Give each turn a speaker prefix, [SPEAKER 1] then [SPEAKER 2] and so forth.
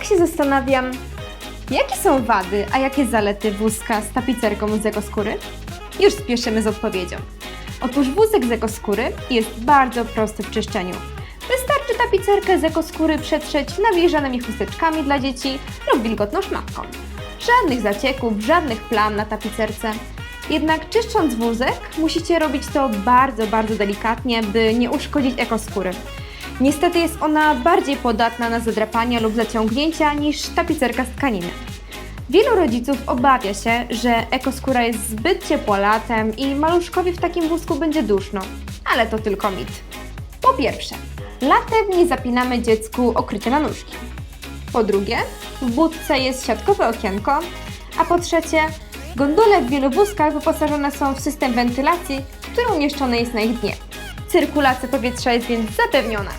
[SPEAKER 1] tak się zastanawiam, jakie są wady, a jakie zalety wózka z tapicerką z ekoskóry? Już spieszymy z odpowiedzią. Otóż wózek z ekoskóry jest bardzo prosty w czyszczeniu. Wystarczy tapicerkę z ekoskóry przetrzeć nawilżanymi chusteczkami dla dzieci lub wilgotną szmatką. Żadnych zacieków, żadnych plam na tapicerce. Jednak czyszcząc wózek, musicie robić to bardzo, bardzo delikatnie, by nie uszkodzić ekoskóry. Niestety jest ona bardziej podatna na zadrapania lub zaciągnięcia niż tapicerka z tkaniny. Wielu rodziców obawia się, że ekoskóra jest zbyt ciepła latem i maluszkowi w takim wózku będzie duszno, ale to tylko mit. Po pierwsze, latem nie zapinamy dziecku okrycia na nóżki. Po drugie, w budce jest siatkowe okienko, a po trzecie, gondole w wielu wózkach wyposażone są w system wentylacji, który umieszczony jest na ich dnie. Cyrkulacja powietrza jest więc zapewniona.